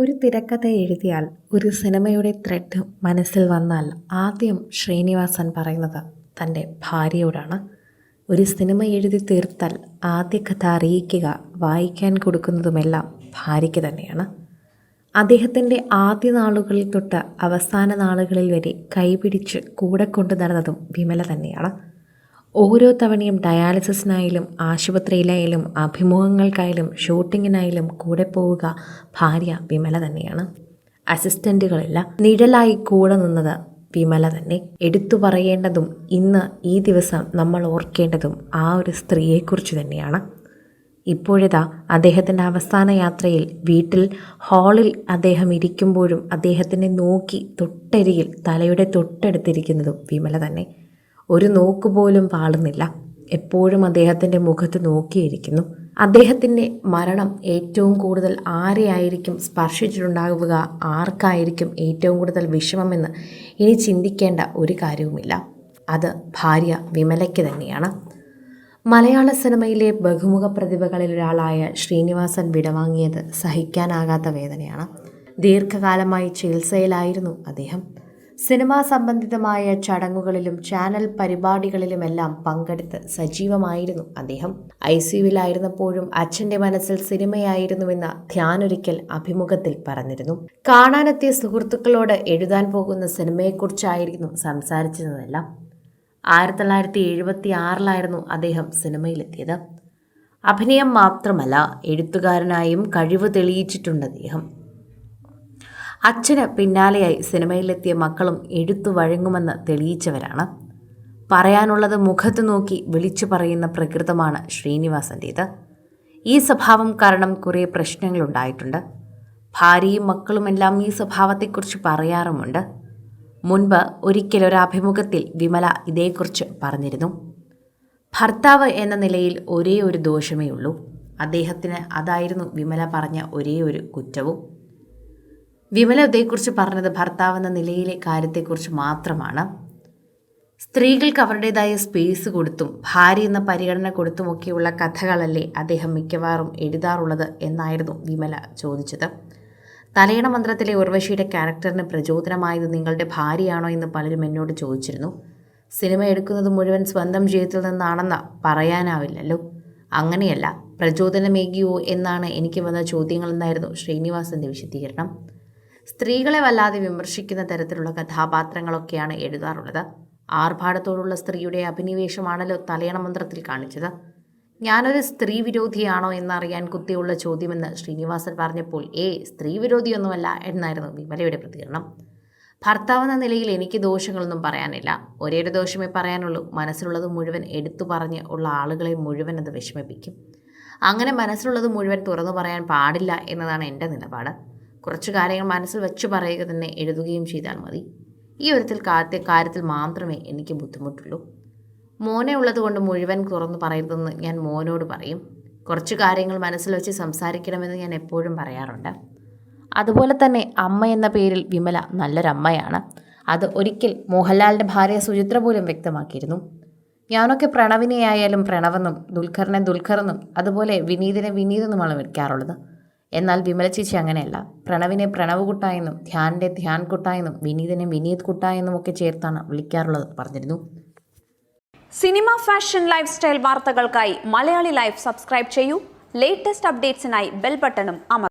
ഒരു തിരക്കഥ എഴുതിയാൽ ഒരു സിനിമയുടെ ത്രെഡ് മനസ്സിൽ വന്നാൽ ആദ്യം ശ്രീനിവാസൻ പറയുന്നത് തന്റെ ഭാര്യയോടാണ്. ഒരു സിനിമ എഴുതി തീർത്താൽ ആദ്യ കഥ അറിയിക്കുക വായിക്കാൻ കൊടുക്കുന്നതുമെല്ലാം ഭാര്യയ്ക്ക് തന്നെയാണ്. അദ്ദേഹത്തിന്റെ ആദ്യ നാളുകളിൽ തൊട്ട് അവസാന നാളുകളിൽ വരെ കൈപിടിച്ച് കൂടെ കൊണ്ടു നടന്നതും വിമല തന്നെയാണ്. ഓരോ തവണയും ഡയാലിസിസിനായാലും ആശുപത്രിയിലായാലും അഭിമുഖങ്ങൾക്കായാലും ഷൂട്ടിങ്ങിനായാലും കൂടെ പോവുക ഭാര്യ വിമല തന്നെയാണ്. അസിസ്റ്റന്റുകളില്ല നിഴലായി കൂടെ നിന്നത് വിമല തന്നെ. എടുത്തു പറയേണ്ടതും ഇന്ന് ഈ ദിവസം നമ്മൾ ഓർക്കേണ്ടതും ആ ഒരു സ്ത്രീയെക്കുറിച്ച് തന്നെയാണ്. ഇപ്പോഴിതാ അദ്ദേഹത്തിന്റെ അവസാന യാത്രയിൽ വീട്ടിൽ ഹാളിൽ അദ്ദേഹം ഇരിക്കുമ്പോഴും അദ്ദേഹത്തിനെ നോക്കി തൊട്ടരികിൽ തലയുടെ തൊട്ടടുത്തിരിക്കുന്നതും വിമല തന്നെ. ഒരു നോക്ക് പോലും പാളുന്നില്ല. എപ്പോഴും അദ്ദേഹത്തിന്റെ മുഖത്ത് നോക്കിയിരിക്കുന്നു. അദ്ദേഹത്തിന്റെ മരണം ഏറ്റവും കൂടുതൽ ആരെയായിരിക്കും സ്പർശിച്ചിട്ടുണ്ടാവുക? ആർക്കായിരിക്കും ഏറ്റവും കൂടുതൽ വിഷമമെന്ന് ഇനി ചിന്തിക്കേണ്ട ഒരു കാര്യവുമില്ല. അത് ഭാര്യ വിമലയ്ക്ക് തന്നെയാണ്. മലയാള സിനിമയിലെ ബഹുമുഖ പ്രതിഭകളിൽ ഒരാളായ ശ്രീനിവാസൻ വിടവാങ്ങിയത് സഹിക്കാനാകാത്ത വേദനയാണ്. ദീർഘകാലമായി ചികിത്സയിലായിരുന്നു അദ്ദേഹം. സിനിമാ സംബന്ധിതമായ ചടങ്ങുകളിലും ചാനൽ പരിപാടികളിലുമെല്ലാം പങ്കെടുത്ത് സജീവമായിരുന്നു അദ്ദേഹം. ഐ സിയുവിലായിരുന്നപ്പോഴും അച്ഛന്റെ മനസ്സിൽ സിനിമയായിരുന്നുവെന്ന് ധ്യാനൊരിക്കൽ അഭിമുഖത്തിൽ പറഞ്ഞിരുന്നു. കാണാനെത്തിയ സുഹൃത്തുക്കളോട് എഴുതാൻ പോകുന്ന സിനിമയെക്കുറിച്ചായിരുന്നു സംസാരിച്ചിരുന്നതെല്ലാം. ആയിരത്തി തൊള്ളായിരത്തി എഴുപത്തി ആറിലായിരുന്നു അദ്ദേഹം സിനിമയിലെത്തിയത്. അഭിനയം മാത്രമല്ല എഴുത്തുകാരനായും കഴിവ് തെളിയിച്ചിട്ടുണ്ട് അദ്ദേഹം. അച്ഛന് പിന്നാലെയായി സിനിമയിലെത്തിയ മക്കളും എഴുത്തു വഴങ്ങുമെന്ന് തെളിയിച്ചവരാണ്. പറയാനുള്ളത് മുഖത്ത് നോക്കി വിളിച്ചു പറയുന്ന പ്രകൃതമാണ് ശ്രീനിവാസന്റേത് ഈ സ്വഭാവം കാരണം കുറേ പ്രശ്നങ്ങളുണ്ടായിട്ടുണ്ട്. ഭാര്യയും മക്കളുമെല്ലാം ഈ സ്വഭാവത്തെക്കുറിച്ച് പറയാറുമുണ്ട്. മുൻപ് ഒരിക്കൽ ഒരു അഭിമുഖത്തിൽ വിമല ഇതേക്കുറിച്ച് പറഞ്ഞിരുന്നു. ഭർത്താവ് എന്ന നിലയിൽ ഒരേ ഒരു ദോഷമേ ഉള്ളൂ അദ്ദേഹത്തിന് അതായിരുന്നു വിമല പറഞ്ഞ ഒരേ ഒരു കുറ്റവും. വിമല ഇതേക്കുറിച്ച് പറഞ്ഞത് ഭർത്താവെന്ന നിലയിലെ കാര്യത്തെക്കുറിച്ച് മാത്രമാണ്. സ്ത്രീകൾക്ക് അവരുടേതായ സ്പേസ് കൊടുത്തും ഭാര്യ എന്ന പരിഗണന കൊടുത്തുമൊക്കെയുള്ള കഥകളല്ലേ അദ്ദേഹം മിക്കവാറും എഴുതാറുള്ളത് എന്നായിരുന്നു വിമല ചോദിച്ചത്. തലയണ മന്ത്രത്തിലെ ഉർവശിയുടെ ക്യാരക്ടറിന് പ്രചോദനമായത് നിങ്ങളുടെ ഭാര്യയാണോ എന്ന് പലരും എന്നോട് ചോദിച്ചിരുന്നു. സിനിമ എടുക്കുന്നത് മുഴുവൻ സ്വന്തം ജീവിതത്തിൽ നിന്നാണെന്ന് പറയാനാവില്ലല്ലോ. അങ്ങനെയല്ല പ്രചോദനമേകിയോ എന്നാണ് എനിക്ക് വന്ന ചോദ്യങ്ങളെന്നായിരുന്നു ശ്രീനിവാസിന്റെ വിശദീകരണം. സ്ത്രീകളെ വല്ലാതെ വിമർശിക്കുന്ന തരത്തിലുള്ള കഥാപാത്രങ്ങളൊക്കെയാണ് എഴുതാറുള്ളത്. ആർഭാടത്തോടുള്ള സ്ത്രീയുടെ അഭിനിവേശമാണല്ലോ തലയണ മന്ത്രത്തിൽ കാണിച്ചത്. ഞാനൊരു സ്ത്രീ വിരോധിയാണോ എന്നറിയാൻ കുത്തിയുള്ള ചോദ്യമെന്ന് ശ്രീനിവാസൻ പറഞ്ഞപ്പോൾ ഏ സ്ത്രീ വിരോധിയൊന്നുമല്ല എന്നായിരുന്നു വിമലയുടെ പ്രതികരണം. ഭർത്താവെന്ന നിലയിൽ എനിക്ക് ദോഷങ്ങളൊന്നും പറയാനില്ല. ഒരേ ഒരു ദോഷമേ പറയാനുള്ളൂ. മനസ്സിലുള്ളത് മുഴുവൻ എടുത്തു പറഞ്ഞ് ഉള്ള ആളുകളെ മുഴുവൻ അത് വിഷമിപ്പിക്കും. അങ്ങനെ മനസ്സിലുള്ളത് മുഴുവൻ തുറന്നു പറയാൻ പാടില്ല എന്നതാണ് എന്റെ നിലപാട്. കുറച്ച് കാര്യങ്ങൾ മനസ്സിൽ വെച്ച് പറയുക തന്നെ എഴുതുകയും ചെയ്താൽ മതി. ഈ കാര്യത്തെ കാര്യത്തിൽ മാത്രമേ എനിക്ക് ബുദ്ധിമുട്ടുള്ളൂ. മോനെ ഉള്ളതുകൊണ്ട് മുഴുവൻ തുറന്നു പറയരുതെന്ന് ഞാൻ മോനോട് പറയും. കുറച്ച് കാര്യങ്ങൾ മനസ്സിൽ വെച്ച് സംസാരിക്കണമെന്ന് ഞാൻ എപ്പോഴും പറയാറുണ്ട്. അതുപോലെ തന്നെ അമ്മ എന്ന പേരിൽ വിമല നല്ലൊരമ്മയാണ്. അത് ഒരിക്കൽ മോഹൻലാലിന്റെ ഭാര്യ സുചിത്ര പോലും വ്യക്തമാക്കിയിരുന്നു. ഞാനൊക്കെ പ്രണവിനെ ആയാലും പ്രണവെന്നും ദുൽഖറിനെ ദുൽഖറെന്നും അതുപോലെ വിനീതിനെ വിനീതെന്നുമാണ് വിളിക്കാറുള്ളത്. എന്നാൽ വിമല ചേച്ചി അങ്ങനെയല്ല. പ്രണവിനെ പ്രണവ് കുട്ട എന്നും ധ്യാനിന്റെ ധ്യാൻ കുട്ട എന്നും വിനീതിനെ വിനീത് കുട്ട എന്നും ഒക്കെ ചേർത്താണ് വിളിക്കാറുള്ളത് പറഞ്ഞിരുന്നു. സിനിമ ഫാഷൻ ലൈഫ് സ്റ്റൈൽ വാർത്തകൾക്കായി മലയാളി ലൈഫ് സബ്സ്ക്രൈബ് ചെയ്യൂ. ലേറ്റസ്റ്റ് അപ്ഡേറ്റ്സിനായി ബെൽ ബട്ടണും അമർ